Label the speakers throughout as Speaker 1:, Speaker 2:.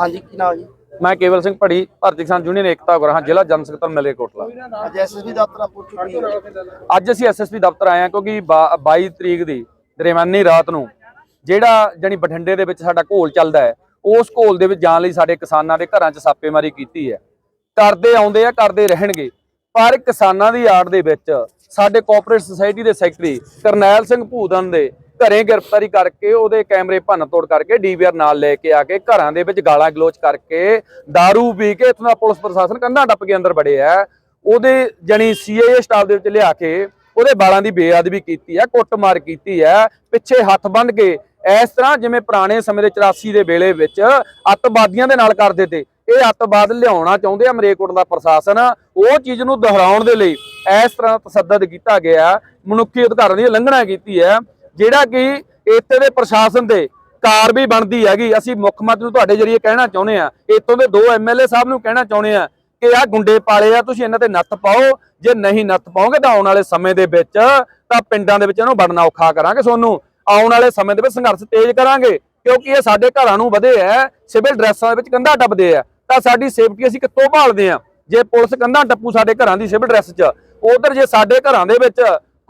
Speaker 1: ਹਾਂਜੀ ਕੀ ਨਾਮ ਜੀ?
Speaker 2: ਮੈਂ ਕੇਵਲ ਸਿੰਘ ਭੜੀ ਭਾਰਤੀ ਕਿਸਾਨ ਯੂਨੀਅਨ ਏਕਤਾ ਗੁਰਾਂ ਜ਼ਿਲ੍ਹਾ ਜਨ ਸਕੱਤਰ ਮਲੇਰਕੋਟਲਾ
Speaker 1: ਅੱਜ ਐਸਐਸਬੀ ਦਫ਼ਤਰ ਪੁੱਛ ਚੁੱਕੀ
Speaker 2: ਅੱਜ ਅਸੀਂ ਐਸਐਸਪੀ ਦਫ਼ਤਰ ਆਏ ਹਾਂ ਕਿਉਂਕਿ ਬਾ- 22 ਤਰੀਕ ਦੀ ਦਰਮਿਆਨੀ ਰਾਤ ਨੂੰ ਜਿਹੜਾ ਜਣੀ ਬਠਿੰਡੇ ਦੇ ਵਿੱਚ ਸਾਡਾ ਘੋਲ ਚੱਲਦਾ ਹੈ ਉਸ ਘੋਲ ਦੇ ਵਿੱਚ ਜਾਣ ਲਈ ਸਾਡੇ ਕਿਸਾਨਾਂ ਦੇ ਘਰਾਂ 'ਚ ਛਾਪੇਮਾਰੀ ਕੀਤੀ ਹੈ। ਕਰਦੇ ਆਉਂਦੇ ਆ ਕਰਦੇ ਰਹਿਣਗੇ। ਪਰ ਕਿਸਾਨਾਂ ਦੀ ਆੜ ਦੇ ਵਿੱਚ ਸਾਡੇ ਕੋਆਪਰੇਟ ਸੁਸਾਇਟੀ ਦੇ ਸੈਕਟਰੀ ਕਰਨੈਲ ਸਿੰਘ ਭੂਦਨ ਦੇ ਘਰੇ ਗ੍ਰਿਫਤਾਰੀ ਕਰਕੇ ਉਹਦੇ ਕੈਮਰੇ ਭੰਨ ਤੋੜ ਕਰਕੇ ਡੀਵੀਆਰ ਨਾਲ ਲੈ ਕੇ ਆ ਕੇ ਘਰਾਂ ਦੇ ਵਿੱਚ ਗਾਲਾਂ ਗਲੋਚ ਕਰਕੇ दारू ਪੀ ਕੇ ਇਤਨਾ ਪੁਲਿਸ ਪ੍ਰਸ਼ਾਸਨ ਕੰਧਾਂ ਟੱਪ ਕੇ ਅੰਦਰ ਵੜੇ ਆ। ਉਹਦੇ ਜਣੀ ਸੀਆਈਏ ਸਟਾਫ ਦੇ ਵਿੱਚ ਲਿਆ ਕੇ ਉਹਦੇ ਬਾਲਾਂ ਦੀ ਬੇਅਦਬੀ ਕੀਤੀ ਹੈ ਕੁੱਟਮਾਰ ਕੀਤੀ ਹੈ ਪਿੱਛੇ ਹੱਥ ਬੰਨ੍ਹ ਕੇ ਇਸ ਤਰ੍ਹਾਂ ਜਿਵੇਂ ਪੁਰਾਣੇ ਸਮੇਂ ਦੇ 84 ਦੇ ਵੇਲੇ ਵਿੱਚ ਅੱਤਵਾਦੀਆਂ ਦੇ ਨਾਲ ਕਰਦੇ ਤੇ ਇਹ ਅੱਤਵਾਦ ਲਿਆਉਣਾ ਚਾਹੁੰਦੇ ਆ ਮਰੇਕੋਟ ਦਾ ਪ੍ਰਸ਼ਾਸਨ। ਉਹ ਚੀਜ਼ ਨੂੰ ਦੁਹਰਾਉਣ ਦੇ ਲਈ ਇਸ ਤਰ੍ਹਾਂ ਤਸੱਦਦ ਕੀਤਾ ਗਿਆ, ਮਨੁੱਖੀ ਅਧਿਕਾਰਾਂ ਦੀ ਉਲੰਘਣਾ ਕੀਤੀ ਹੈ ਜਿਹੜਾ ਕਿ ਇੱਥੇ ਦੇ ਪ੍ਰਸ਼ਾਸਨ ਦੇ ਕਾਰ ਵੀ ਬਣਦੀ ਹੈਗੀ। ਅਸੀਂ ਮੁੱਖ ਮੰਤਰੀ ਨੂੰ ਤੁਹਾਡੇ ਜਰੀਏ ਕਹਿਣਾ ਚਾਹੁੰਦੇ ਆ ਇੱਥੋਂ ਦੇ ਦੋ ਐਮਐਲਏ ਸਾਹਿਬ ਨੂੰ ਕਹਿਣਾ ਚਾਹੁੰਦੇ ਆ ਕਿ ਆਹ ਗੁੰਡੇ ਪਾਲੇ ਆ, ਤੁਸੀਂ ਇਹਨਾਂ ਤੇ ਨੱਥ ਪਾਓ। ਜੇ ਨਹੀਂ ਨੱਥ ਪਾਓਗੇ ਤਾਂ ਆਉਣ ਵਾਲੇ ਸਮੇਂ ਦੇ ਵਿੱਚ ਤਾਂ ਪਿੰਡਾਂ ਦੇ ਵਿੱਚ ਇਹਨੂੰ ਵੜਨਾ ਔਖਾ ਕਰਾਂਗੇ ਤੁਹਾਨੂੰ ਆਉਣ ਵਾਲੇ ਸਮੇਂ ਦੇ ਵਿੱਚ ਸੰਘਰਸ਼ ਤੇਜ਼ ਕਰਾਂਗੇ, ਕਿਉਂਕਿ ਇਹ ਸਾਡੇ ਘਰਾਂ ਨੂੰ ਵਧੇ ਐ ਸਿਵਲ ਡਰੈਸਾਂ ਦੇ ਵਿੱਚ ਕੰਧਾਂ ਟੱਪਦੇ ਆ। ਤਾਂ ਸਾਡੀ ਸੇਫਟੀ ਅਸੀਂ ਕਿੱਥੋਂ ਭਾਲਦੇ ਆ ਜੇ ਪੁਲਿਸ ਕੰਧਾਂ ਟੱਪੂ ਸਾਡੇ ਘਰਾਂ ਦੀ ਸਿਵਲ ਡਰੈਸ 'ਚ, ਉਧਰ ਜੇ ਸਾਡੇ ਘਰਾਂ ਦੇ ਵਿੱਚ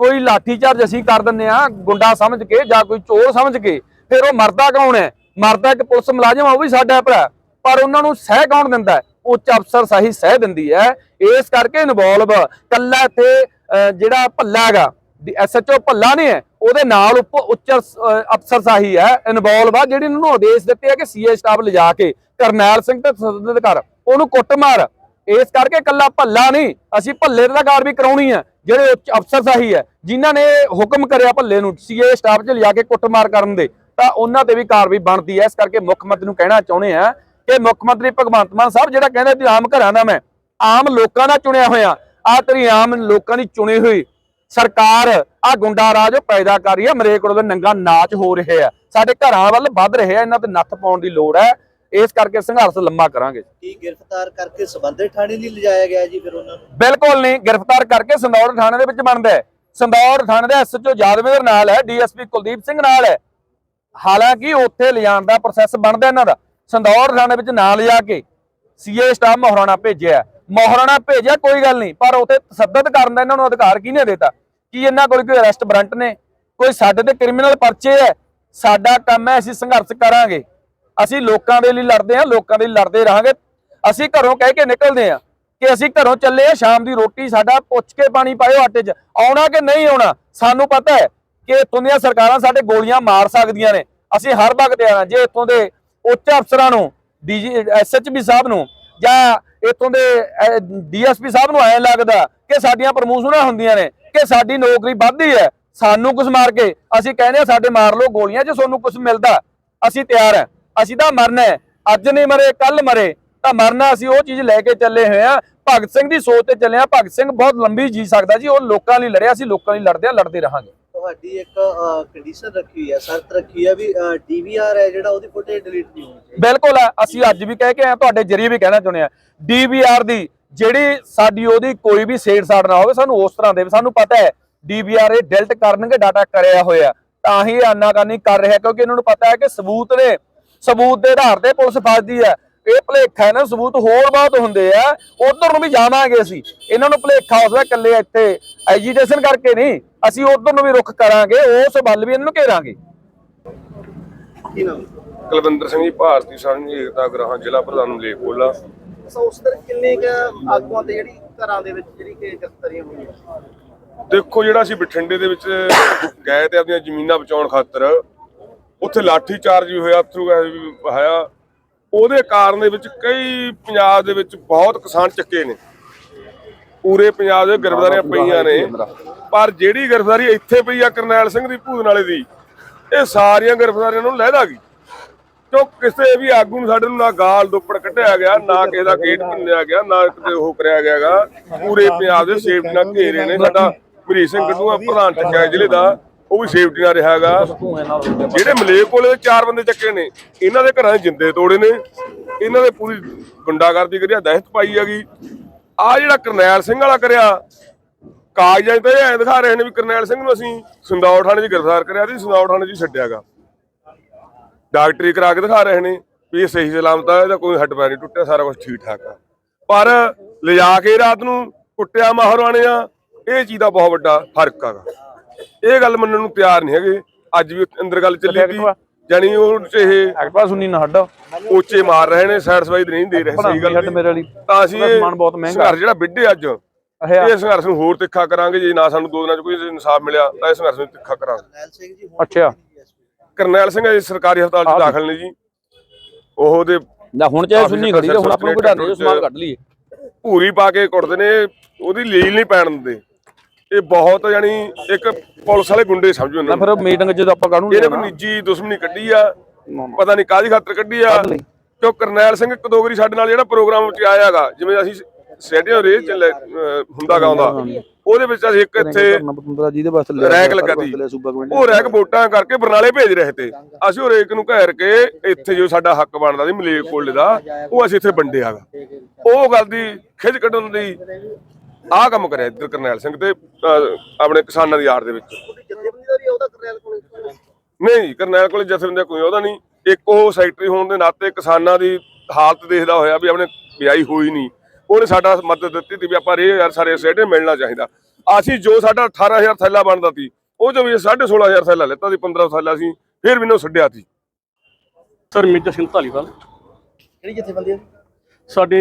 Speaker 2: ਕੋਈ ਲਾਠੀ ਚਾਰਜ ਅਸੀਂ ਕਰ ਦਿੰਨੇ ਆ ਗੁੰਡਾ ਸਮਝ ਕੇ ਜਾਂ ਕੋਈ ਚੋਰ ਸਮਝ ਕੇ ਫਿਰ ਉਹ ਮਰਦਾ ਕੌਣ ਹੈ? ਮਰਦਾ ਇੱਕ ਪੁਲਿਸ ਮੁਲਾਜ਼ਮ ਆ ਉਹ ਵੀ ਸਾਡਾ ਭਰਾ ਪਰ ਉਹਨਾਂ ਨੂੰ ਸਹਿ ਕੌਣ ਦਿੰਦਾ ਉੱਚ ਅਫਸਰ ਸਹੀ ਸਹਿ ਦਿੰਦੀ ਹੈ। ਇਸ ਕਰਕੇ ਇਨਵੋਲਵ ਕੱਲਾ ਇੱਥੇ ਅਹ, ਜਿਹੜਾ ਭੱਲਾ ਹੈਗਾ ਐਸਐਚਓ ਭੱਲਾ ਨਹੀਂ ਹੈ ਉਹਦੇ ਨਾਲ ਉੱਪ ਉੱਚ ਅਫਸ- ਅਫਸਰ ਸਾਹੀ ਹੈ ਇਨਵੋਲਵ ਆ ਜਿਹੜੀ ਉਹਨਾਂ ਨੂੰ ਆਦੇਸ਼ ਦਿੱਤੇ ਆ ਕਿ ਸੀਏ ਸਟਾਫ ਲਿਜਾ ਕੇ ਕਰਨੈਲ ਸਿੰਘ ਤੇ ਤਸੱਦਦ ਕਰ ਉਹਨੂੰ ਕੁੱਟ ਮਾਰ। ਇਸ ਕਰਕੇ ਕੱਲਾ ਭੱਲਾ ਨਹੀਂ ਅਸੀਂ ਭੱਲੇ ਦਾ ਕਾਰ ਵੀ ਕਰਾਉਣੀ ਹੈ। ਜਿਹੜੇ ਉੱਚ ਅਫਸਰ ਸਾਹੀ ਹੈ, ਜਿਨ੍ਹਾਂ ਨੇ ਹੁਕਮ ਕਰਿਆ ਭੱਲੇ ਨੂੰ ਸੀਏ ਸਟਾਫ 'ਚ ਲਿਜਾ ਕੇ ਕੁੱਟਮਾਰ ਕਰਨ ਦੇ, ਤਾਂ ਉਹਨਾਂ ਤੇ ਵੀ ਕਾਰਵਾਈ ਬਣਦੀ ਹੈ। ਇਸ ਕਰਕੇ ਮੁੱਖ ਮੰਤਰੀ ਨੂੰ ਕਹਿਣਾ ਚਾਹੁੰਦੇ ਆ ਕਿ ਮੁੱਖ ਮੰਤਰੀ ਭਗਵੰਤ ਮਾਨ ਸਾਹਿਬ ਜਿਹੜਾ ਕਹਿੰਦਾ ਵੀ ਆਮ ਘਰਾਂ ਦਾ ਮੈਂ, ਆਮ ਲੋਕਾਂ ਦਾ ਚੁਣਿਆ ਹੋਇਆ ਆ ਤੇਰੀ ਆਮ ਲੋਕਾਂ ਦੀ ਚੁਣੀ ਹੋਈ ਸਰਕਾਰ ਆ ਗੁੰਡਾ ਰਾਜ ਉਹ ਪੈਦਾ ਕਰ ਰਹੀ ਹੈ। ਮਰੇਕੋਟ ਦੇ ਨੰਗਾ ਨਾਚ ਹੋ ਰਿਹਾ ਹੈ ਸਾਡੇ ਘਰਾਂ ਵੱਲ ਵੱਧ ਰਿਹਾ ਇਹਨਾਂ ਤੇ ਨੱਥ ਪਾਉਣ ਦੀ ਲੋੜ ਹੈ। ਇਸ ਕਰਕੇ ਸੰਘਰਸ਼ ਲੰਮਾ ਕਰਾਂਗੇ।
Speaker 3: ਕੀ ਗ੍ਰਿਫਤਾਰ ਕਰਕੇ ਸਬੰਧਿਤ ਥਾਣੇ ਨਹੀਂ ਲਿਜਾਇਆ ਗਿਆ ਜੀ ਫਿਰ ਉਹਨਾਂ ਨੂੰ?
Speaker 2: ਬਿਲਕੁਲ ਨਹੀਂ ਗ੍ਰਿਫਤਾਰ ਕਰਕੇ ਸੰਦੌੜ ਥਾਣੇ ਦੇ ਵਿੱਚ ਬਣਦਾ ਹੈ। ਸੰਦੌੜ ਥਾਣੇ ਦੇ ਐਸਐਚਓ ਯਾਦਵਿੰਦਰ ਨਾਲ ਹੈ ਡੀਐਸਪੀ ਕੁਲਦੀਪ ਸਿੰਘ ਨਾਲ ਹੈ। ਹਾਲਾਂਕਿ ਉੱਥੇ ਲਿਜਾਣ ਦਾ ਪ੍ਰੋਸੈਸ ਬਣਦਾ ਇਹਨਾਂ ਦਾ। ਸੰਦੌੜ ਥਾਣੇ ਵਿੱਚ ਨਾਂ ਲਿਜਾ ਕੇ ਸੀਏ ਸਟਾਫ ਮਹਾਰਾਣਾ ਭੇਜਿਆ ਮਹਾਰਾਣਾ ਭੇਜਿਆ ਕੋਈ ਗੱਲ ਨਹੀਂ ਪਰ ਉੱਥੇ ਤਸੱਦਦ ਕਰਨ ਦਾ ਇਹਨਾਂ ਨੂੰ ਅਧਿਕਾਰ ਕਿਹਨੇ ਦਿੱਤਾ? ਕੀ ਇਹਨਾਂ ਕੋਲ ਕੋਈ ਅਰੈਸਟ ਵਾਰੰਟ ਨੇ? ਕੋਈ ਸਾਡੇ ਤੇ ਕ੍ਰਿਮੀਨਲ ਪਰਚੇ ਹੈ? ਸਾਡਾ ਕੰਮ ਹੈ ਅਸੀਂ ਸੰਘਰਸ਼ ਕਰਾਂਗੇ। ਅਸੀਂ ਲੋਕਾਂ ਦੇ ਲਈ ਲੜਦੇ ਹਾਂ, ਲੋਕਾਂ ਦੇ ਲਈ ਲੜਦੇ ਰਹਾਂਗੇ। ਅਸੀਂ ਘਰੋਂ ਕਹਿ ਕੇ ਨਿਕਲਦੇ ਹਾਂ ਕਿ ਅਸੀਂ ਘਰੋਂ ਚੱਲੇ ਆ ਸ਼ਾਮ ਦੀ ਰੋਟੀ ਸਾਡਾ ਪੁੱਛ ਕੇ ਪਾਣੀ ਪਾਇਓ ਆਟੇ 'ਚ। ਆਉਣਾ ਕਿ ਨਹੀਂ ਆਉਣਾ, ਸਾਨੂੰ ਪਤਾ ਹੈ ਕਿ ਇੱਥੋਂ ਦੀਆਂ ਸਰਕਾਰਾਂ ਸਾਡੇ ਗੋਲੀਆਂ ਮਾਰ ਸਕਦੀਆਂ ਨੇ। ਅਸੀਂ ਹਰ ਵਕਤ ਆਣਾ ਜੇ ਇੱਥੋਂ ਦੇ ਉੱਚ ਅਫਸਰਾਂ ਨੂੰ, ਡੀਜੀ ਐਸਐਚਬੀ ਸਾਹਿਬ ਨੂੰ ਜਾਂ ਇੱਥੋਂ ਦੇ ਡੀਐਸਪੀ ਸਾਹਿਬ ਨੂੰ ਐਂ ਲੱਗਦਾ ਕਿ ਸਾਡੀਆਂ ਪ੍ਰਮੋਸ਼ਨਾਂ ਹੁੰਦੀਆਂ ਨੇ, ਕਿ ਸਾਡੀ ਨੌਕਰੀ ਵੱਧਦੀ ਹੈ, ਸਾਨੂੰ ਕੁਝ ਮਾਰ ਕੇ ਅਸੀਂ ਕਹਿੰਦੇ ਆ ਸਾਡੇ ਮਾਰ ਲਓ, ਗੋਲੀਆਂ ਜੇ ਤੁਹਾਨੂੰ ਕੁਝ ਮਿਲਦਾ। ਅਸੀਂ ਤਿਆਰ ਹੈ। ਅਸੀਂ ਤਾਂ ਮਰਨਾ ਹੈ ਅੱਜ ਨਹੀਂ ਮਰੇ ਕੱਲ ਮਰੇ ਤਾਂ ਮਰਨਾ ਅਸੀਂ ਉਹ ਚੀਜ਼ ਲੈ ਕੇ ਚੱਲੇ ਹੋਏ ਆ ਭਗਤ ਸਿੰਘ ਦੀ ਸੋਚ ਤੇ ਚੱਲੇ ਆ ਭਗਤ ਸਿੰਘ ਬਹੁਤ ਲੰਬੀ ਜੀ ਸਕਦਾ ਜੀ ਉਹ ਲੋਕਾਂ ਲਈ ਲੜਿਆ ਅਸੀਂ ਲੋਕਾਂ ਲਈ ਲੜਦੇ ਆ ਲੜਦੇ ਰਹਾਂਗੇ।
Speaker 3: ਤੁਹਾਡੀ ਇੱਕ ਕੰਡੀਸ਼ਨ ਰੱਖੀ ਹੋਈ ਹੈ ਸ਼ਰਤ ਰੱਖੀ ਹੈ ਵੀ ਡੀਵੀਆਰ ਹੈ ਜਿਹੜਾ ਉਹਦੀ ਫੁਟੇਜ ਡਿਲੀਟ ਨਹੀਂ ਹੋਣੀ ਚਾਹੀਦੀ।
Speaker 2: ਬਿਲਕੁਲ ਆ, ਅਸੀਂ ਅੱਜ ਵੀ ਕਹਿ ਕੇ ਆਏ ਤੁਹਾਡੇ ਜਰੀਏ ਵੀ ਕਹਿਣਾ ਚਾਹੁੰਦੇ ਆ ਡੀਵੀਆਰ ਦੀ ਜਿਹੜੀ ਸਾਡੀ ਉਹਦੀ ਕੋਈ ਵੀ ਸੇੜ ਸਾੜ ਨਾ ਹੋਵੇ ਸਾਨੂੰ ਉਸ ਤਰ੍ਹਾਂ ਦੇ ਸਾਨੂੰ ਪਤਾ ਹੈ ਡੀਵੀਆਰ ਇਹ ਡਿਲਟ ਕਰਨਗੇ ਡਾਟਾ ਕਰਿਆ ਹੋਇਆ। ਤਾਂ ਹੀ ਆਨਾਕਾਨੀ ਕਰ ਰਿਹਾ ਕਿਉਂਕਿ ਇਹਨਾਂ ਨੂੰ ਪਤਾ ਹੈ ਕਿ ਸਬੂਤ ਨੇ ਸਬੂਤ ਦੇ ਆਧਾਰ ਤੇ ਪੁਲਿਸ ਫਸਦੀ ਹੈ। ਇਹ ਭਲੇਖਾ ਹੈ ਨਾ ਸਬੂਤ ਹੋਰ ਬਹੁਤ ਹੁੰਦੇ ਆ। ਉਧਰ ਨੂੰ ਵੀ ਜਾਵਾਂਗੇ ਅਸੀਂ। ਇਹਨਾਂ ਨੂੰ ਭਲੇਖਾ ਉਸਦਾ ਇਕੱਲੇ ਇੱਥੇ। ਐਜੀਟੇਸ਼ਨ ਕਰਕੇ ਨਹੀਂ। ਅਸੀਂ ਉਧਰ ਨੂੰ ਵੀ ਰੁਖ ਕਰਾਂਗੇ। ਉਸ ਵੱਲ ਵੀ ਇਹਨਾਂ ਨੂੰ ਘੇਰਾਂਗੇ।
Speaker 4: ਕੁਲਵਿੰਦਰ ਸਿੰਘ ਜੀ ਭਾਰਤੀ ਸੰਘ ਏਕਤਾ ਗ੍ਰਾਹਾਂ ਜ਼ਿਲ੍ਹਾ ਪ੍ਰਧਾਨ ਮਲੇਰਕੋਟਲਾ।
Speaker 1: ਸੋ ਉਸ ਦਿਨ ਕਿੰਨੇ ਕੁ ਆਗੂਆਂ ਤੇ ਜਿਹੜੀ ਘਰਾਂ ਦੇ ਵਿੱਚ ਜਿਹੜੀ ਕਿ ਗ੍ਰਿਫਤਾਰੀਆਂ ਹੋਈਆਂ?
Speaker 4: ਦੇਖੋ ਜਿਹੜਾ ਅਸੀਂ ਬਠਿੰਡੇ ਦੇ ਵਿੱਚ ਗਏ ਤੇ ਆਪਣੀਆਂ ਜ਼ਮੀਨਾਂ ਬਚਾਉਣ ਖਾਤਰ ਉੱਥੇ ਲਾਠੀ ਚਾਰਜ ਵੀ ਹੋਇਆ ਵੀ ਵਹਾਇਆ ਉਹਦੇ ਕਾਰਨ ਦੇ ਵਿੱਚ ਕਈ ਪੰਜਾਬ ਦੇ ਵਿੱਚ ਬਹੁਤ ਕਿਸਾਨ ਚੱਕੇ ਨੇ। ਪੂਰੇ ਪੰਜਾਬ ਦੇ ਗ੍ਰਿਫਤਾਰੀਆਂ ਪਈਆਂ ਨੇ। ਪਰ ਜਿਹੜੀ ਗ੍ਰਿਫਤਾਰੀ ਇੱਥੇ ਪਈ ਆ ਕਰਨੈਲ ਸਿੰਘ ਦੀ ਭੂਤ ਨਾਲੇ ਦੀ ਇਹ ਸਾਰੀਆਂ ਗ੍ਰਿਫਤਾਰੀਆਂ ਨੂੰ ਲਹਿਦਾ ਗਈ। ਕਿਉਂ ਕਿਸੇ ਵੀ ਆਗੂ ਨੂੰ ਸਾਡੇ ਨੂੰ ਨਾ ਗਾਲ ਦੁੱਪੜ ਕੱਢਿਆ ਗਿਆ ਨਾ ਕਿਸੇ ਦਾ ਗੇਟ ਭੰਨਿਆ ਗਿਆ ਨਾ ਕਿਤੇ ਉਹ ਕਰਿਆ ਗਿਆਗਾ ਪੂਰੇ ਪੰਜਾਬ ਦੇ ਸੇਫਟੀ ਨਾਲ ਘੇਰੇ ਨੇ। ਸਾਡਾ ਮਰੀਜ ਸਿੰਘ ਗੱਡੂਆ ਪ੍ਰਧਾਨ ਚੱਕਿਆ ਜ਼ਿਲ੍ਹੇ ਦਾ। ਉਹ ਵੀ ਸੇਫਟੀ ਨਾਲ ਰਿਹਾ ਰਿਹਾਗਾ ਜਿਹੜੇ ਮਲੇ ਕੋਲੇ ਚਾਰ ਬੰਦੇ ਚੱਕੇ ਨੇ, ਇਹਨਾਂ ਦੇ ਘਰਾਂ ਦੇ ਜਿੰਦੇ ਤੋੜੇ ਨੇ। ਇਹਨਾਂ ਦੇ ਪੂਰੀ ਗੁੰਡਾਗਰਦੀ ਕਰਿਆ ਦਹਿਸ਼ਤ ਪਾਈ ਹੈਗੀ। ਆ ਜਿਹੜਾ ਕਰਨੈਲ ਸਿੰਘ ਵਾਲਾ ਕਰਿਆ, ਕਾਗਜ਼ਾਂ 'ਚ ਤਾਂ ਦਿਖਾ ਰਹੇ ਨੇ ਵੀ ਕਰਨੈਲ ਸਿੰਘ ਨੂੰ ਅਸੀਂ ਸੰਦੌੜ ਥਾਣੇ 'ਚ ਗ੍ਰਿਫਤਾਰ ਕਰਿਆ ਤੇ ਸੰਦੌੜ ਥਾਣੇ 'ਚ ਛੱਡਿਆਗਾ ਡਾਕਟਰੀ ਕਰਾ ਕੇ ਦਿਖਾ ਰਹੇ ਨੇ ਵੀ ਇਹ ਸਹੀ ਸਲਾਮਤ ਆ, ਇਹਦਾ ਕੋਈ ਹੱਡ ਪੈਰ ਨਹੀਂ ਟੁੱਟਿਆ, ਸਾਰਾ ਕੁਝ ਠੀਕ ਠਾਕ ਆ। ਪਰ ਲਿਜਾ ਕੇ ਰਾਤ ਨੂੰ ਕੁੱਟਿਆ ਮਾਹਰਵਾਣੇ ਆ ਇਹ ਚੀਜ਼ ਦਾ ਬਹੁਤ ਵੱਡਾ ਫ਼ਰਕ ਆਗਾ ਇਹ ਗੱਲ ਮੰਨਣ ਨੂੰ ਤਿਆਰ ਨਹੀਂ ਹੈਗੇ। ਅੱਜ ਵੀ ਅੰਦਰ ਗੱਲ ਚੱਲੀ ਸੀ ਜਾਨੀ ਉਹ ਚ ਇਹ
Speaker 2: ਐਕਟਵਾ ਸੁਣੀ ਨਾ ਹੱਡ।
Speaker 4: ਉੱਚੇ ਮਾਰ ਰਹੇ ਨੇ ਸਾਈਡ ਸਵਾਈ ਨਹੀਂ ਦੇ ਰਹੇ ਸਹੀ ਗੱਲ।
Speaker 2: ਮੇਰੇ ਵਾਲੀ।
Speaker 4: ਤਾਂ ਅਸੀਂ
Speaker 2: ਸਮਾਨ ਬਹੁਤ ਮਹਿੰਗਾ।
Speaker 4: ਸੰਘਰਸ਼ ਜਿਹੜਾ ਵਿੱਢੇ ਅੱਜ ਇਹ ਸੰਘਰਸ਼ ਨੂੰ ਹੋਰ ਤਿੱਖਾ ਕਰਾਂਗੇ ਜੇ ਨਾ ਸਾਨੂੰ ਦੋ ਦਿਨਾਂ ਚ ਕੋਈ ਇਨਸਾਫ ਮਿਲਿਆ ਤਾਂ ਇਹ ਸੰਘਰਸ਼ ਨੂੰ ਤਿੱਖਾ ਕਰਾਂਗੇ।
Speaker 2: ਅੱਛਾ।
Speaker 4: ਕਰਨੈਲ ਸਿੰਘ ਜੀ ਸਰਕਾਰੀ ਹਸਪਤਾਲ ਚ ਦਾਖਲ ਨੇ ਜੀ। ਉਹ ਉਹਦੇ
Speaker 2: ਨਾ ਹੁਣ ਚਾਹੇ ਸੁਣੀ ਖੜੀ ਹੁਣ ਆਪਾਂ ਨੂੰ ਕਢਾਣੇ ਜੋ ਸਮਾਨ ਕੱਢ ਲਈਏ।
Speaker 4: ਭੂਰੀ ਪਾ ਕੇ ਕੁੱਟਦੇ ਨੇ ਉਹਦੀ ਲੀਲ ਨਹੀਂ ਪੈਣ ਦਿੰਦੇ। ਇਹ ਬਹੁਤ ਯਾਨੀ ਇੱਕ ਪੁਲਿਸ ਵਾਲੇ ਗੁੰਡੇ ਸਮਝੋ
Speaker 2: ਨਾ
Speaker 4: ਇਹਨਾਂ
Speaker 2: ਫਿਰ ਮੀਟਿੰਗ ਜਦੋਂ ਆਪਾਂ ਕਾਹਨੂੰ
Speaker 4: ਇਹਨੇ ਕੋਈ ਨਿੱਜੀ ਦੁਸ਼ਮਣੀ ਕੱਢੀ ਆ ਪਤਾ ਨਹੀਂ ਕਾਹਦੀ ਖਾਤਰ ਕੱਢੀ ਆ।
Speaker 2: ਲਈ।
Speaker 4: ਕਿਉਂ ਕਰਨੈਲ ਸਿੰਘ ਇੱਕ ਦੋ ਵਾਰੀ ਸਾਡੇ ਨਾਲ ਜਿਹੜਾ ਪ੍ਰੋਗਰਾਮ ਵਿੱਚ ਆਇਆਗਾ ਜਿਵੇਂ ਅਸੀਂ ਸਟੇਡੀਅਮ ਰੇਸ ਚ ਲੈ- ਅਹ ਹੁੰਦਾ ਗਾਉਂਦਾ ਉਹਦੇ ਵਿੱਚ ਅਸੀਂ ਇੱਕ ਇੱਥੇ
Speaker 2: ਬੰਦਾ ਜਿਹਦੇ ਵਾਸਤੇ ਲਿਆ
Speaker 4: ਰੈਕ ਲੱਗਾ ਸੀ।
Speaker 2: ਲਿਆ ਸੂਬਾ ਕਮੇਟੀ।
Speaker 4: ਉਹ ਰੈਕ ਵੋਟਾਂ ਕਰਕੇ ਬਰਨਾਲੇ ਭੇਜ ਰਹੇ ਤੇ। ਅਸੀਂ ਉਹ ਰੇਕ ਨੂੰ ਘੇਰ ਕੇ ਇੱਥੇ ਜੋ ਸਾਡਾ ਹੱਕ ਬਣਦਾ ਸੀ ਮਲੇਕ ਕੋਲੇ ਦਾ ਉਹ ਅਸੀਂ ਇੱਥੇ ਵੰਡਿਆਗਾ। ਉਹ ਗੱਲ ਦੀ ਖਿੱਚ ਕੱਢਣ ਦੀ ਆਹ ਕੰਮ ਕਰਿਆ ਇੱਧਰ ਕਰਨੈਲ ਸਿੰਘ ਤੇ ਅਹ, ਆਪਣੇ ਕਿਸਾਨਾਂ ਦੀ ਆੜ ਦੇ ਵਿੱਚ। ਨਹੀਂ ਜੀ, ਕਰਨੈਲ ਕੋਲੇ? ਜਥੇਬੰਦੀ ਕੋਈ ਉਹਦਾ ਨਹੀਂ। ਇੱਕ ਉਹ ਸੈਕਟਰੀ ਹੋਣ ਦੇ ਨਾਤੇ ਕਿਸਾਨਾਂ ਦੀ ਹਾਲਤ ਦੇਖਦਾ ਹੋਇਆ ਵੀ ਆਪਣੇ ਵਿਆਹੀ ਹੋਈ ਨਹੀਂ। ਉਹਨੇ ਸਾਡਾ ਮਦਦ ਦਿੱਤੀ ਸੀ ਵੀ ਆਪਾਂ ਰੇ ਯਾਰ ਸਾਰੇ ਸਟੇਡੀਅਮ ਮਿਲਣਾ ਚਾਹੀਦਾ। ਅਸੀਂ ਜੋ ਸਾਡਾ 18000 ਥੈਲਾ ਬਣਦਾ ਸੀ ਉਹ ਚੋਂ ਵੀ 16500 ਥੈਲਾ ਲੈਤਾ ਸੀ 15 ਥੈਲਾ ਸੀ ਫਿਰ ਵੀ ਨੋ ਛੱਡਿਆ ਸੀ
Speaker 5: ਸਰ ਮੇਜਰ ਸਿੰਘ ਧਾਲੀਵਾਲ।
Speaker 1: ਕਿਹੜੀ ਜਥੇਬੰਦੀ ਹੈ
Speaker 5: ਸਾਡੇ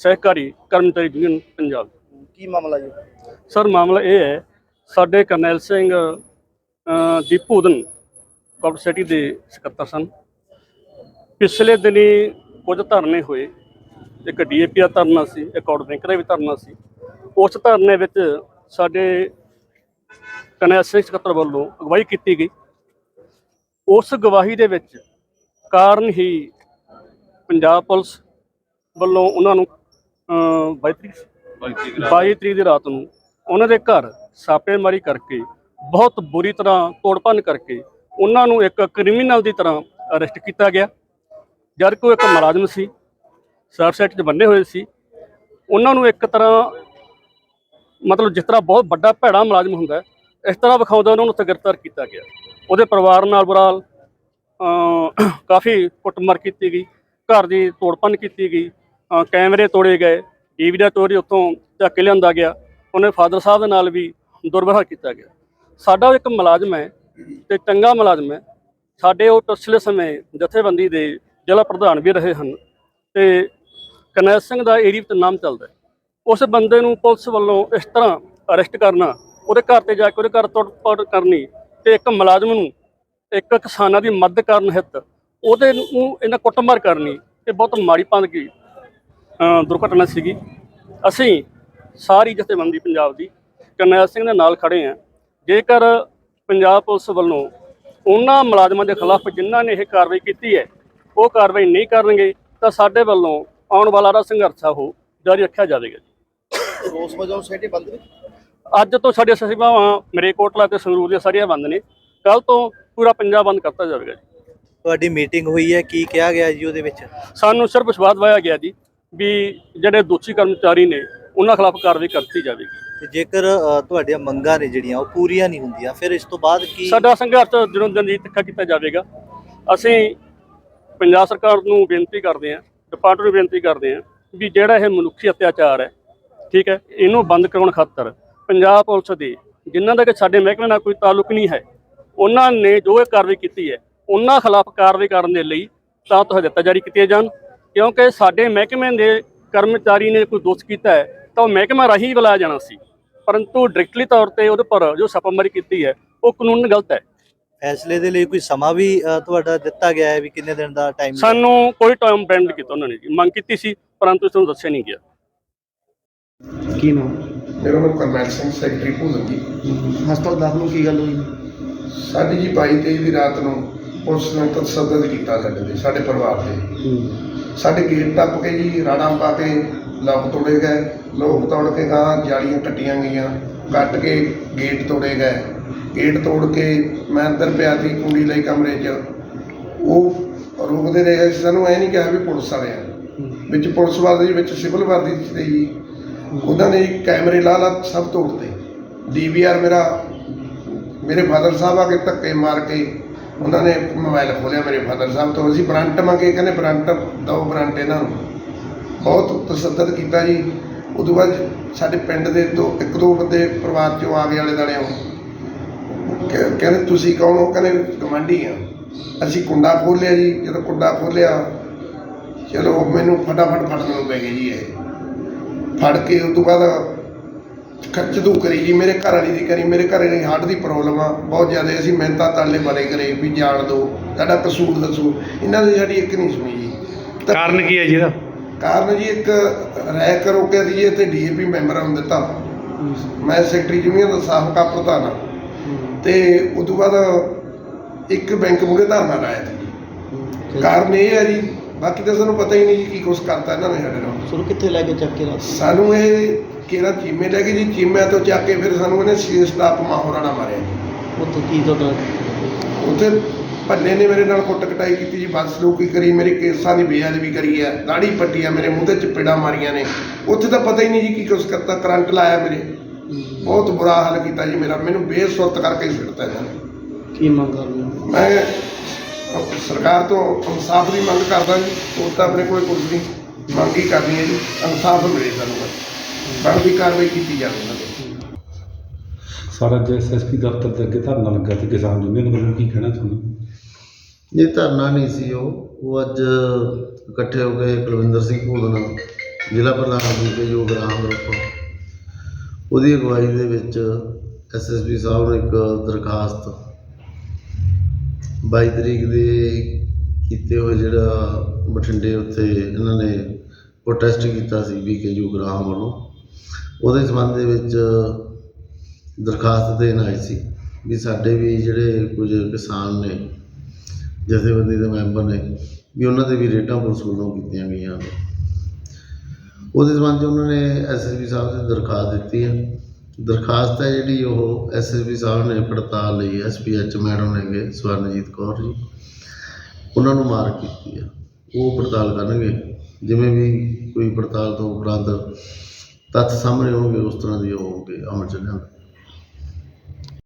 Speaker 5: ਸਹਿਕਾਰੀ ਕਰਮਚਾਰੀ ਯੂਨੀਅਨ ਪੰਜਾਬ
Speaker 1: ਕੀ ਮਾਮਲਾ ਜੀ?
Speaker 5: ਸਰ ਮਾਮਲਾ ਇਹ ਹੈ ਸਾਡੇ ਕਰਨੈਲ ਸਿੰਘ ਅ, ਦੀਪੂ ਉਦਨ ਕਾਰਪੋਰੇਟ ਸਿਟੀ ਦੇ ਸਕੱਤਰ ਸਨ। ਪਿਛਲੇ ਦਿਨੀ ਕੁਝ ਧਰਨੇ ਹੋਏ। ਇੱਕ ਡੀਏਪੀ ਦਾ ਧਰਨਾ ਸੀ ਇੱਕ ਆਊਟ ਬੈਂਕ ਦਾ ਵੀ ਧਰਨਾ ਸੀ। ਉਸ ਧਰਨੇ ਵਿੱਚ ਸਾਡੇ ਕਰਨੈਲ ਸਿੰਘ ਸਕੱਤਰ ਵੱਲੋਂ ਅਗਵਾਈ ਕੀਤੀ ਗਈ। ਉਸ ਗਵਾਹੀ ਦੇ ਵਿੱਚ ਕਾਰਨ ਹੀ ਪੰਜਾਬ ਪੁਲਿਸ ਵੱਲੋਂ ਉਹਨਾਂ ਨੂੰ ਅ, 22 ਤਰੀਕ ਦੀ ਰਾਤ ਨੂੰ ਉਹਨਾਂ ਦੇ ਘਰ ਛਾਪੇਮਾਰੀ ਕਰਕੇ, ਬਹੁਤ ਬੁਰੀ ਤਰ੍ਹਾਂ ਤੋੜਪੰਨ ਕਰਕੇ ਉਹਨਾਂ ਨੂੰ ਇੱਕ ਕ੍ਰਿਮੀਨਲ ਦੀ ਤਰ੍ਹਾਂ ਅਰੈਸਟ ਕੀਤਾ ਗਿਆ। ਜਦ ਕੋਈ ਇੱਕ ਮੁਲਾਜ਼ਮ ਸੀ ਸਰਸੈਟ 'ਚ ਬੰਨੇ ਹੋਏ ਸੀ। ਉਹਨਾਂ ਨੂੰ ਇੱਕ ਤਰ੍ਹਾਂ ਮਤਲਬ ਜਿਸ ਤਰ੍ਹਾਂ ਬਹੁਤ ਵੱਡਾ ਭੈੜਾ ਮੁਲਾਜ਼ਮ ਹੁੰਦਾ, ਇਸ ਤਰ੍ਹਾਂ ਵਿਖਾਉਂਦਾ ਉਹਨਾਂ ਨੂੰ ਉੱਥੇ ਗ੍ਰਿਫਤਾਰ ਕੀਤਾ ਗਿਆ। ਉਹਦੇ ਪਰਿਵਾਰ ਨਾਲ ਬੁਰਾ ਕਾਫੀ ਕੁੱਟਮਾਰ ਕੀਤੀ ਗਈ। ਘਰ ਦੀ ਤੋੜਪੰਨ ਕੀਤੀ ਗਈ। ਕੈਮਰੇ ਤੋੜੇ ਗਏ। ਡੀਵੀਡੀ ਚੋਰੀ ਉੱਥੋਂ ਚੱਕ ਕੇ ਲਿਆਂਦਾ ਗਿਆ, ਉਹਨੇ ਫਾਦਰ ਸਾਹਿਬ ਦੇ ਨਾਲ ਵੀ ਦੁਰਵਿਵਹਾਰ ਕੀਤਾ ਗਿਆ। ਸਾਡਾ ਇੱਕ ਮੁਲਾਜ਼ਮ ਹੈ ਤੇ ਚੰਗਾ ਮੁਲਾਜ਼ਮ ਹੈ। ਸਾਡੇ ਉਹ ਪਿਛਲੇ ਸਮੇਂ ਜਥੇਬੰਦੀ ਦੇ ਜ਼ਿਲ੍ਹਾ ਪ੍ਰਧਾਨ ਵੀ ਰਹੇ ਹਨ ਤੇ ਕਰਨੈਲ ਸਿੰਘ ਦਾ ਏਰੀਆ ਵਿੱਚ ਨਾਮ ਚੱਲਦਾ ਉਸ ਬੰਦੇ ਨੂੰ ਪੁਲਿਸ ਵੱਲੋਂ ਇਸ ਤਰ੍ਹਾਂ ਅਰੈਸਟ ਕਰਨਾ, ਉਹਦੇ ਘਰ ਤੇ ਜਾ ਕੇ ਉਹਦੇ ਘਰ ਤੋੜ ਕਰਨੀ ਤੇ ਇੱਕ ਮੁਲਾਜ਼ਮ ਨੂੰ, ਇੱਕ ਕਿਸਾਨਾਂ ਦੀ ਮਦਦ ਕਰਨ ਹਿੱਤ ਉਹਦੇ ਨੂੰ ਇਹਨਾਂ ਕੁੱਟਮਾਰ ਕਰਨੀ, ਇਹ ਬਹੁਤ ਮਾੜੀ ਪੰਦ ਕੀ ਦੁਰਘਟਨਾ ਸੀਗੀ। ਅਸੀਂ ਸਾਰੀ ਜਥੇਬੰਦੀ ਪੰਜਾਬ ਦੀ ਕਰਨੈਲ ਸਿੰਘ ਦੇ ਨਾਲ ਖੜੇ ਹਾਂ। ਜੇਕਰ ਪੰਜਾਬ ਪੁਲਿਸ ਵੱਲੋਂ ਉਹਨਾਂ ਮੁਲਾਜ਼ਮਾਂ ਦੇ ਖਿਲਾਫ ਜਿਨ੍ਹਾਂ ਨੇ ਇਹ ਕਾਰਵਾਈ ਕੀਤੀ ਹੈ ਉਹ ਕਾਰਵਾਈ ਨਹੀਂ ਕਰਨਗੇ ਤਾਂ ਸਾਡੇ ਵੱਲੋਂ ਆਉਣ ਵਾਲਾ ਜਿਹੜਾ ਸੰਘਰਸ਼ ਆ ਉਹ ਜਾਰੀ ਰੱਖਿਆ ਜਾਵੇਗਾ
Speaker 1: ਰੋਸ ਵਜੋਂ ਸੈਟੀ ਬੰਦ ਵਿੱਚ
Speaker 5: ਅੱਜ ਤੋਂ ਸਾਡੇ ਸੇਵਾਵਾਂ ਮੇਰੇ ਕੋਟਲਾ ਤੇ ਸੰਗਰੂਰ ਦੀਆਂ ਸਾਰੀਆਂ ਬੰਦ ਨੇ। ਕੱਲ ਤੋਂ ਪੂਰਾ ਪੰਜਾਬ ਬੰਦ ਕਰਤਾ ਜਾਵੇਗਾ ਜੀ।
Speaker 3: ਤੁਹਾਡੀ ਮੀਟਿੰਗ ਹੋਈ ਹੈ ਕੀ ਕਿਹਾ ਗਿਆ ਜੀ ਉਹਦੇ ਵਿੱਚ?
Speaker 5: ਸਾਨੂੰ ਸਿਰਫ ਵਿਸ਼ਵਾਸ ਦਿਵਾਇਆ ਗਿਆ ਜੀ ਵੀ ਜਿਹੜੇ ਦੋਸ਼ੀ ਕਰਮਚਾਰੀ ਨੇ ਉਹਨਾਂ ਖਿਲਾਫ ਕਾਰਵਾਈ ਕਰਤੀ ਜਾਵੇਗੀ।
Speaker 3: ਤੇ ਜੇਕਰ ਅ, ਤੁਹਾਡੀਆਂ ਮੰਗਾਂ ਨੇ ਜਿਹੜੀਆਂ ਉਹ ਪੂਰੀਆਂ ਨਹੀਂ ਹੁੰਦੀਆਂ ਫਿਰ ਇਸ ਤੋਂ ਬਾਅਦ ਕੀ
Speaker 5: ਸਾਡਾ ਸੰਘਰਸ਼ ਦਿਨੋਂ ਦਿਨ ਜੀ ਤਿੱਖਾ ਕੀਤਾ ਜਾਵੇਗਾ ਅਸੀਂ ਪੰਜਾਬ ਸਰਕਾਰ ਨੂੰ ਬੇਨਤੀ ਕਰਦੇ ਹਾਂ ਡਿਪਾਰਟਮੈਂਟ ਨੂੰ ਬੇਨਤੀ ਕਰਦੇ ਹਾਂ ਵੀ ਜਿਹੜਾ ਇਹ ਮਨੁੱਖੀ ਅਤਿਆਚਾਰ ਹੈ ਠੀਕ ਹੈ ਇਹਨੂੰ ਬੰਦ ਕਰਾਉਣ ਖਾਤਰ ਪੰਜਾਬ ਪੁਲਿਸ ਦੇ ਜਿਨ੍ਹਾਂ ਦਾ ਕਿ ਸਾਡੇ ਮਹਿਕਮੇ ਨਾਲ ਕੋਈ ਤਾਲੁਕ ਨਹੀਂ ਹੈ ਉਹਨਾਂ ਨੇ ਜੋ ਇਹ ਕਾਰਵਾਈ ਕੀਤੀ ਹੈ ਉਹਨਾਂ ਖਿਲਾਫ ਕਾਰਵਾਈ ਕਰਨ ਦੇ ਲਈ ਤਾਂ ਤੋਂ ਹਦਾਇਤਾਂ ਜਾਰੀ ਕੀਤੀਆਂ ਜਾਣ ਕਿਉਂਕਿ ਸਾਡੇ ਮਹਿਕਮੇ ਦੇ ਕਰਮਚਾਰੀ ਨੇ ਕੋਈ ਦੋਸ਼ ਕੀਤਾ ਹੈ ਤਾਂ ਉਹ ਮਹਿਕਮਾ ਰਾਹੀਂ ਬੁਲਾਇਆ ਜਾਣਾ ਸੀ। ਪਰੰਤੂ ਡਾਇਰੈਕਟਲੀ ਤੌਰ ਤੇ ਉਹਦੇ ਪਰ ਜੋ ਛਾਪਾਮਾਰੀ ਕੀਤੀ ਹੈ ਉਹ ਕਾਨੂੰਨ ਗਲਤ ਹੈ।
Speaker 3: ਫੈਸਲੇ ਦੇ ਲਈ ਕੋਈ ਸਮਾਂ ਵੀ ਤੁਹਾਡਾ ਦਿੱਤਾ ਗਿਆ ਹੈ ਵੀ ਕਿੰਨੇ ਦਿਨ ਦਾ ਟਾਈਮ
Speaker 5: ਸਾਨੂੰ ਕੋਈ ਟਾਈਮ ਬੈਂਡ ਕੀਤਾ ਉਹਨਾਂ ਨੇ ਜੀ। ਮੰਗ ਕੀਤੀ ਸੀ ਪਰੰਤੂ ਇਸ ਨੂੰ ਦੱਸਿਆ ਨਹੀਂ ਗਿਆ।
Speaker 6: ਕੀ ਨਾਮ?
Speaker 7: ਮੇਰਾ ਨਾਮ ਕਰਨੈਲ ਸਿੰਘ ਸੈਕਟਰੀ ਭੂਲਗੀ
Speaker 6: ਹਸਪਤਾਲ ਦਾਖਲ ਨੂੰ ਕੀ ਗੱਲ ਹੋਈ?
Speaker 7: ਸਾਡੀ ਜੀ 22 ਤੇਈ ਦੀ ਰਾਤ ਨੂੰ ਪੁਲਿਸ ਨੇ ਤਸੱਦਦ ਕੀਤਾ ਸਾਡੇ ਤੇ ਸਾਡੇ ਪਰਿਵਾਰ ਤੇ। ਸਾਡੇ ਗੇਟ ਟੱਪ ਕੇ ਜੀ ਰਾੜਾਂ ਪਾ ਕੇ ਲੋਕ ਤੋੜੇ ਗਏ। ਲੋਕ ਤੋੜ ਕੇ ਗਾਂ ਜਾਲੀਆਂ ਕੱਟੀਆਂ ਗਈਆਂ। ਕੱਟ ਕੇ ਗੇਟ ਤੋੜੇ ਗਏ। ਗੇਟ ਤੋੜ ਕੇ ਮੈਂ ਅੰਦਰ ਪਿਆ ਸੀ ਕੁੰਡੀ ਲਈ ਕਮਰੇ 'ਚ। ਉਹ ਰੋਕਦੇ ਰਹੇ। ਸੀ, ਸਾਨੂੰ ਐ ਨਹੀਂ ਕਿਹਾ ਵੀ ਪੁਲਿਸ ਵਾਲੇ ਆ। ਵਿੱਚ ਪੁਲਿਸ ਵਾਲੇ ਵਿੱਚ ਸਿਵਲ ਵਰਦੀ ਸੀ ਜੀ। ਉਹਨਾਂ ਨੇ ਕੈਮਰੇ ਲਾ ਲਾ ਸਭ ਤੋੜਤੇ। ਡੀਵੀਆਰ ਮੇਰਾ ਮੇਰੇ ਫਾਦਰ ਸਾਹਿਬ ਆ ਕੇ ਧੱਕੇ ਮਾਰ ਕੇ ਉਹਨਾਂ ਨੇ ਮੋਬਾਈਲ ਖੋਲਿਆ ਮੇਰੇ ਫਾਦਰ ਸਾਹਿਬ ਤੋਂ। ਅਸੀਂ ਬਰੰਟ ਮੰਗੇ, ਕਹਿੰਦੇ ਬਰੰਟ ਦੋ ਬਰੰਟ ਇਹਨਾਂ ਨੂੰ। ਬਹੁਤ ਤਸੱਦਦ ਕੀਤਾ ਜੀ। ਉਦੋਂ ਬਾਅਦ ਸਾਡੇ ਪਿੰਡ ਦੇ ਦੋ ਇੱਕ ਦੋ ਬੰਦੇ ਪਰਿਵਾਰ ਚੋਂ ਆ ਗਏ ਵਾਲੇ ਦਾਲੇ ਕਹਿ- ਕਹਿੰਦੇ, ਤੁਸੀਂ ਕੌਣ ਹੋ? ਕਹਿੰਦੇ ਗਵਾਂਢੀ ਆ। ਅਸੀਂ ਕੁੰਡਾ ਖੋਲਿਆ ਜੀ। ਜਦੋਂ ਕੁੰਡਾ ਖੋਲਿਆ ਚਲੋ ਮੈਨੂੰ ਫਟਾਫਟ ਫੜਨ ਨੂੰ ਪੈ ਗਏ ਜੀ ਇਹ। ਫੜ ਕੇ ਉਸ ਤੋਂ ਬਾਅਦ ਖੱਚ ਤੂੰ ਕਰੀ ਜੀ ਮੇਰੇ ਘਰ ਵਾਲੀ ਦੀ ਕਰੀ ਮੇਰੇ ਘਰ ਵਾਲੀ ਹਾਰਟ ਦੀ ਪ੍ਰੋਬਲਮ ਆ ਬਹੁਤ ਜ਼ਿਆਦਾ ਅਸੀਂ ਮਿਹਨਤਾਂ ਤਾਲੇ ਬੜੇ ਕਰੇ ਵੀ ਜਾਣ ਦਿਓ ਸਾਡਾ ਕਸੂਰ ਦੱਸੋ। ਇਹਨਾਂ ਦੀ ਸਾਡੀ ਇੱਕ ਨਹੀਂ ਸੁਣੀ ਜੀ। ਤਾਂ
Speaker 6: ਕਾਰਨ ਕੀ ਹੈ ਜੀ ਇਹਦਾ?
Speaker 7: ਕਾਰਨ ਜੀ ਇੱਕ ਰਹਿ ਕਰੋ ਕੇ ਦੀ ਤੇ ਡੀਏਪੀ ਮੈਂਬਰਾਂ ਨੂੰ ਦਿੱਤਾ। ਮੈਂ ਸੈਕਟਰੀ ਯੂਨੀਅਨ ਦਾ ਸਾਬਕਾ ਪ੍ਰਧਾਨ ਹਾਂ ਤੇ ਉਸ ਤੋਂ ਬਾਅਦ ਇੱਕ ਬੈਂਕ ਮੁਰੇ ਧਰਨਾ ਲਾਇਆ ਸੀ ਕਾਰਨ ਇਹ ਹੈ ਜੀ ਬਾਕੀ ਤਾਂ ਸਾਨੂੰ ਪਤਾ ਹੀ ਨਹੀਂ ਜੀ ਕੀ ਕੁਛ ਕਰਤਾ ਇਹਨਾਂ ਨੇ ਸਾਡੇ ਨਾਲ।
Speaker 3: ਕਿੱਥੇ ਲੈ ਕੇ ਚੱਕ ਕੇ ਰੱਖ
Speaker 7: ਸਾਨੂੰ ਇਹ ਕਿਹੜਾ ਚੀਮੇ ਲੈ ਗਏ ਜੀ? ਚੀਮਿਆਂ ਤੋਂ ਚੱਕ ਕੇ ਫਿਰ ਸਾਨੂੰ ਇਹਨੇ ਸੀ ਸਟਾਪ ਮਾਹੌਰਾਂ ਨਾਲ ਮਾਰਿਆ ਜੀ।
Speaker 3: ਉੱਥੇ ਕੀ ਤੁਹਾਡਾ?
Speaker 7: ਉੱਥੇ ਭੱਲੇ ਨੇ ਮੇਰੇ ਨਾਲ ਕੁੱਟ ਕਟਾਈ ਕੀਤੀ ਜੀ। ਬਦਸਲੂਕੀ ਕਰੀ ਮੇਰੇ ਕੇਸਾਂ ਦੀ ਬੇਅਦਬੀ ਕਰੀ ਹੈ। ਦਾੜੀ ਪੱਟੀ ਆ ਮੇਰੇ ਮੂੰਹ ਤੇ ਚਪੇੜਾਂ ਮਾਰੀਆਂ ਨੇ। ਉੱਥੇ ਤਾਂ ਪਤਾ ਹੀ ਨਹੀਂ ਜੀ ਕੀ ਕੁਛ ਕਰਤਾ ਕਰੰਟ ਲਾਇਆ ਮੇਰੇ। ਬਹੁਤ ਬੁਰਾ ਹਾਲ ਕੀਤਾ ਜੀ ਮੇਰਾ। ਮੈਨੂੰ ਬੇਸੁਰਤ ਕਰਕੇ ਸੁੱਟਤਾ ਇਹਨਾਂ ਨੇ।
Speaker 3: ਕੀ ਮੰਗ ਕਰਦੇ ਹੋ?
Speaker 7: ਮੈਂ ਸਰਕਾਰ ਤੋਂ ਇਨਸਾਫ ਦੀ ਮੰਗ ਕਰਦਾ ਜੀ। ਉਹ ਤਾਂ ਆਪਣੇ ਕੋਲ ਕੁਝ ਨਹੀਂ। ਮੰਗ ਹੀ ਕਰਨੀ ਹੈ ਜੀ। ਇਨਸਾਫ ਮਿਲੇ ਸਾਨੂੰ ਬਸ। ਬਣਦੀ ਕਾਰਵਾਈ ਕੀਤੀ ਜਾਵੇ ਉਹਨਾਂ ਤੇ।
Speaker 8: ਸਾਰਾ ਜੇ ਐਸਐਸਪੀ ਦਫ਼ਤਰ ਦੇ ਅੱਗੇ ਧਰਨਾ ਲੱਗਾ ਤੇ ਕਿਸਾਨ ਯੂਨੀਅਨ ਵੱਲੋਂ ਕੀ ਕਹਿਣਾ ਚਾਹੁੰਦੇ?
Speaker 9: ਇਹ ਧਰਨਾ ਨਹੀਂ ਸੀ ਉਹ। ਉਹ ਅੱਜ ਇਕੱਠੇ ਹੋ ਕੇ ਕੁਲਵਿੰਦਰ ਸਿੰਘ ਭੂਦਨ ਜ਼ਿਲ੍ਹਾ ਪ੍ਰਧਾਨ ਜੀ ਕੇ ਜੋ ਗ੍ਰਾਮ ਗਰੁੱਪ ਉਹਦੀ ਅਗਵਾਈ ਦੇ ਵਿੱਚ ਐਸਐਸਪੀ ਸਾਹਿਬ ਨੇ ਇੱਕ ਦਰਖਾਸਤ 22 ਤਰੀਕ ਦੇ ਕੀਤੇ ਹੋਏ ਜਿਹੜਾ ਬਠਿੰਡੇ ਉੱਥੇ ਇਹਨਾਂ ਨੇ ਪ੍ਰੋਟੈਸਟ ਕੀਤਾ ਸੀ ਬੀਕੇ ਜੋ ਗ੍ਰਾਮ ਵੱਲੋਂ। ਉਹਦੇ ਸੰਬੰਧ ਦੇ ਵਿੱਚ ਦਰਖਾਸਤ ਦੇਣ ਆਈ ਸੀ ਵੀ ਸਾਡੇ ਵੀ ਜਿਹੜੇ ਕੁਝ ਕਿਸਾਨ ਨੇ, ਜਥੇਬੰਦੀ ਦੇ ਮੈਂਬਰ ਨੇ, ਵੀ ਉਹਨਾਂ ਦੇ ਵੀ ਰੇਟਾਂ ਪੁਲਿਸ ਵੱਲੋਂ ਕੀਤੀਆਂ ਗਈਆਂ ਨੇ। ਉਹਦੇ ਸੰਬੰਧ 'ਚ ਉਹਨਾਂ ਨੇ ਐਸਐਸਪੀ ਸਾਹਿਬ ਦੇ ਦਰਖਾਸਤ ਦਿੱਤੀ ਹੈ। ਦਰਖਾਸਤ ਹੈ ਜਿਹੜੀ ਉਹ ਐਸਐਸਪੀ ਸਾਹਿਬ ਨੇ ਪੜਤਾਲ ਲਈ ਐਸਪੀਐਚ ਮੈਡਮ ਨੇਗੇ, ਸਵਰਨਜੀਤ ਕੌਰ ਜੀ। ਉਹਨਾਂ ਨੂੰ ਮਾਰਕ ਕੀਤੀ ਹੈ। ਉਹ ਪੜਤਾਲ ਕਰਨਗੇ। ਜਿਵੇਂ ਵੀ ਕੋਈ ਪੜਤਾਲ ਤੋਂ ਉਪਰੰਤ ਤੱਥ ਸਾਹਮਣੇ ਆਉਣਗੇ ਉਸ ਤਰ੍ਹਾਂ ਦੀ ਉਹ ਹੋਊਗੇ ਅਮਲ ਚ ਲਿਆਂਦੇ